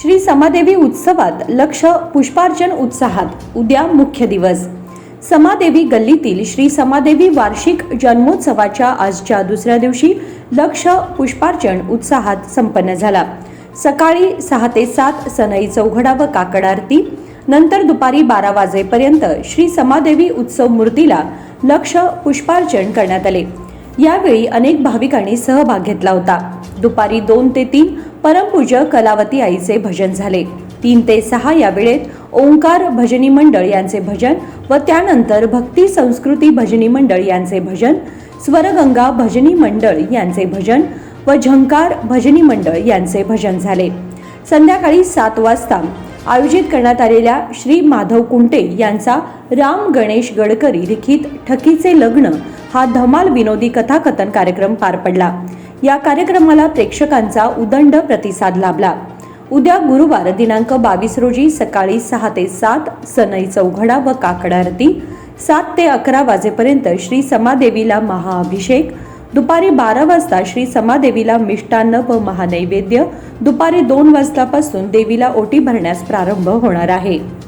श्री समादेवी उत्सवात लक्ष पुष्पार्चन उत्साहात. उद्या मुख्य दिवस. समादेवी गल्लीतील श्री समादेवी वार्षिक जन्मोत्सवाच्या आजच्या दुसऱ्या दिवशी लक्ष पुष्पार्चन उत्साहात संपन्न झाला. सकाळी सहा ते सात सनई चौघडा व काकड आरती. नंतर दुपारी बारा वाजेपर्यंत श्री समादेवी उत्सव मूर्तीला लक्ष पुष्पार्चन करण्यात आले. यावेळी अनेक भाविकांनी सहभाग घेतला होता. दुपारी दोन ते तीन परमपूज्य कलावती आईचे भजन झाले. तीन ते सहा या वेळेत ओंकार भजनी मंडळ यांचे भजन व त्यानंतर भक्ती संस्कृती भजनी मंडळ यांचे भजन स्वरगंगा भजनी मंडळ यांचे भजन व झंकार भजनी मंडळ यांचे भजन झाले. संध्याकाळी सात वाजता आयोजित करण्यात आलेल्या श्री माधव कुंटे यांचा राम गणेश गडकरी लिखित ठकीचे लग्न हा धमाल विनोदी कथाकथन कार्यक्रम पार पडला. या कार्यक्रमाला प्रेक्षकांचा उदंड प्रतिसाद लाभला. उद्या गुरुवार दिनांक बावीस रोजी सकाळी सहा ते सात सनई चौघडा व काकड आरती सात ते अकरा वाजेपर्यंत श्री समादेवीला महाअभिषेक दुपारी बारा वाजता श्री समादेवीला मिष्टान्न व महानैवेद्य दुपारी दोन वाजतापासून देवीला ओटी भरण्यास प्रारंभ होणार आहे.